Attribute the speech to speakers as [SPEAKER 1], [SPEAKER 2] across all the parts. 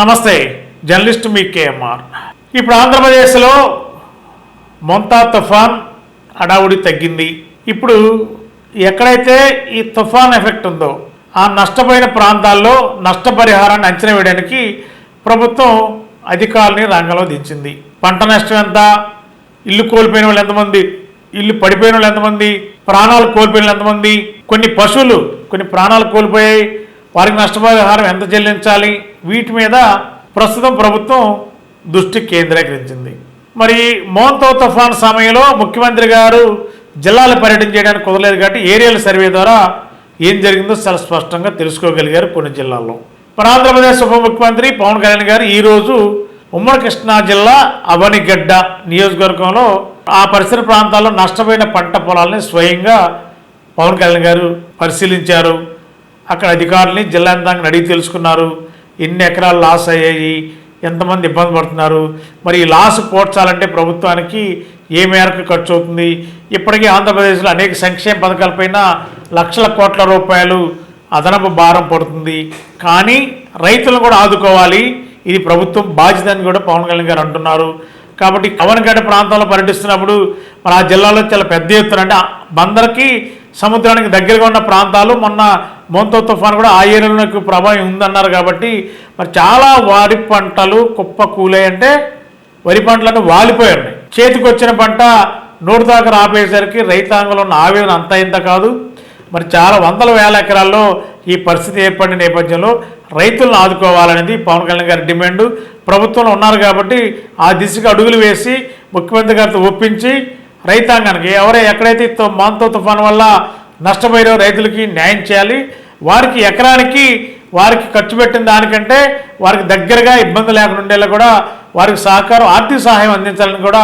[SPEAKER 1] నమస్తే జర్నలిస్ట్ మీ కేఎంఆర్. ఇప్పుడు ఆంధ్రప్రదేశ్లో మొంతా తుఫాన్ అడావుడి తగ్గింది. ఇప్పుడు ఎక్కడైతే ఈ తుఫాన్ ఎఫెక్ట్ ఉందో ఆ నష్టపోయిన ప్రాంతాల్లో నష్టపరిహారాన్ని అంచనా వేయడానికి ప్రభుత్వం అధికారులని రంగంలో దించింది. పంట నష్టం ఎంత? ఇల్లు కోల్పోయిన వాళ్ళు ఎంతమంది? ఇల్లు పడిపోయిన వాళ్ళు ఎంతమంది? ప్రాణాలు కోల్పోయిన ఎంతమంది? కొన్ని పశువులు కొన్ని ప్రాణాలు కోల్పోయాయి. వారికి నష్టపరిహారం ఎంత చెల్లించాలి? వీటి మీద ప్రస్తుతం ప్రభుత్వం దృష్టి కేంద్రీకరించింది. మరి మోంతో తుఫాన్ సమయంలో ముఖ్యమంత్రి గారు జిల్లాలు పర్యటన చేయడానికి కుదరలేదు కాబట్టి ఏరియల్ సర్వే ద్వారా ఏం జరిగిందో చాలా స్పష్టంగా తెలుసుకోగలిగారు కొన్ని జిల్లాల్లో. మన ఆంధ్రప్రదేశ్ ఉప ముఖ్యమంత్రి పవన్ కళ్యాణ్ గారు ఈరోజు ఉమ్మడి కృష్ణా జిల్లా అవనిగడ్డ నియోజకవర్గంలో ఆ పరిసర ప్రాంతాల్లో నష్టపోయిన పంట పొలాలని స్వయంగా పవన్ కళ్యాణ్ గారు పరిశీలించారు. అక్కడ అధికారులని జిల్లా యంత్రాంగం అడిగి తెలుసుకున్నారు. ఎన్ని ఎకరాలు లాస్ అయ్యాయి? ఎంతమంది ఇబ్బంది పడుతున్నారు? మరి ఈ లాస్ పోడ్చాలంటే ప్రభుత్వానికి ఏ మేరకు ఖర్చు అవుతుంది? ఇప్పటికీ ఆంధ్రప్రదేశ్లో అనేక సంక్షేమ పథకాలపైన లక్షల కోట్ల రూపాయలు అదనపు భారం పడుతుంది. కానీ రైతులను కూడా ఆదుకోవాలి. ఇది ప్రభుత్వం బాధ్యత అని కూడా పవన్ కళ్యాణ్ గారు అంటున్నారు. కాబట్టి కవనగడ్డ ప్రాంతంలో పర్యటిస్తున్నప్పుడు మరి ఆ జిల్లాలో చాలా పెద్ద ఎత్తున అంటే బందర్కి సముద్రానికి దగ్గరగా ఉన్న ప్రాంతాలు మొన్న మోంతో తుఫాన్ కూడా ఆ ఏరియాలకు ప్రభావం ఉందన్నారు కాబట్టి మరి చాలా వరి పంటలు కుప్ప కూలాయి అంటే వరి పంటలను వాలిపోయి ఉన్నాయి పంట నోటి దాకా రాపేసరికి రైతాంగంలో ఉన్న ఆవేదన అంత ఇంత కాదు. మరి చాలా వందల వేల ఎకరాల్లో ఈ పరిస్థితి ఏర్పడిన నేపథ్యంలో రైతులను ఆదుకోవాలనేది పవన్ కళ్యాణ్ గారి డిమాండ్. ప్రభుత్వంలో ఉన్నారు కాబట్టి ఆ దిశగా అడుగులు వేసి ముఖ్యమంత్రి గారితో ఒప్పించి రైతాంగానికి ఎవరే ఎక్కడైతే మాంతో తుఫాన్ వల్ల నష్టపోయిన రైతులకి న్యాయం చేయాలి. వారికి ఎకరానికి వారికి ఖర్చు పెట్టిన దానికంటే వారికి దగ్గరగా ఇబ్బంది లేకుండా ఉండేలా కూడా వారికి సహకారం ఆర్థిక సహాయం అందించాలని కూడా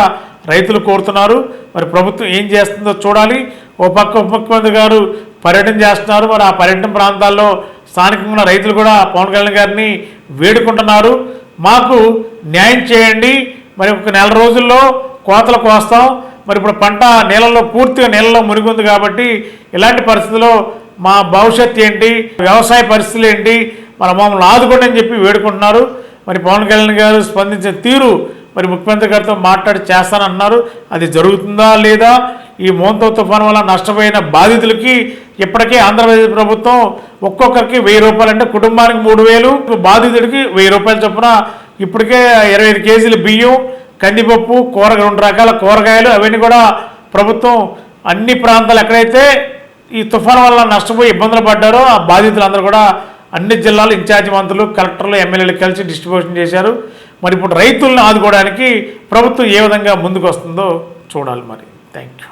[SPEAKER 1] రైతులు కోరుతున్నారు. మరి ప్రభుత్వం ఏం చేస్తుందో చూడాలి. ఓ పక్క ఉప ముఖ్యమంత్రి గారు పర్యటన చేస్తున్నారు. మరి ఆ పర్యటన ప్రాంతాల్లో స్థానికంగా రైతులు కూడా పవన్ కళ్యాణ్ గారిని వేడుకుంటున్నారు. మాకు న్యాయం చేయండి. మరి ఒక నెల రోజుల్లో కోతలు కోస్తాం మరి ఇప్పుడు పంట నీళ్ళలో పూర్తిగా నీళ్ళలో మునిగింది కాబట్టి ఇలాంటి పరిస్థితుల్లో మా భవిష్యత్తు ఏంటి వ్యవసాయ పరిస్థితులు ఏంటి మరి మమ్మల్ని ఆదుకోండి అని చెప్పి వేడుకుంటున్నారు. మరి పవన్ కళ్యాణ్ గారు స్పందించిన తీరు మరి ముఖ్యమంత్రి గారితో మాట్లాడి చేస్తానన్నారు. అది జరుగుతుందా లేదా? ఈ మోంతో తుఫాన్ వల్ల నష్టపోయిన బాధితులకి ఇప్పటికే ఆంధ్రప్రదేశ్ ప్రభుత్వం ఒక్కొక్కరికి వెయ్యి రూపాయలు అంటే కుటుంబానికి మూడు వేలు బాధితుడికి వెయ్యి రూపాయలు చొప్పున ఇప్పటికే ఇరవై ఐదు కేజీలు బియ్యం కందిపప్పు కూర రెండు రకాల కూరగాయలు అవన్నీ కూడా ప్రభుత్వం అన్ని ప్రాంతాలు ఎక్కడైతే ఈ తుఫాన్ వల్ల నష్టపోయి ఇబ్బందులు పడ్డారో ఆ బాధితులందరూ కూడా అన్ని జిల్లాలు ఇన్ఛార్జి మంత్రులు కలెక్టర్లు ఎమ్మెల్యేలు కలిసి డిస్ట్రిబ్యూషన్ చేశారు. మరి ఇప్పుడు రైతులను ఆదుకోవడానికి ప్రభుత్వం ఏ విధంగా ముందుకు వస్తుందో చూడాలి మరి. Thank you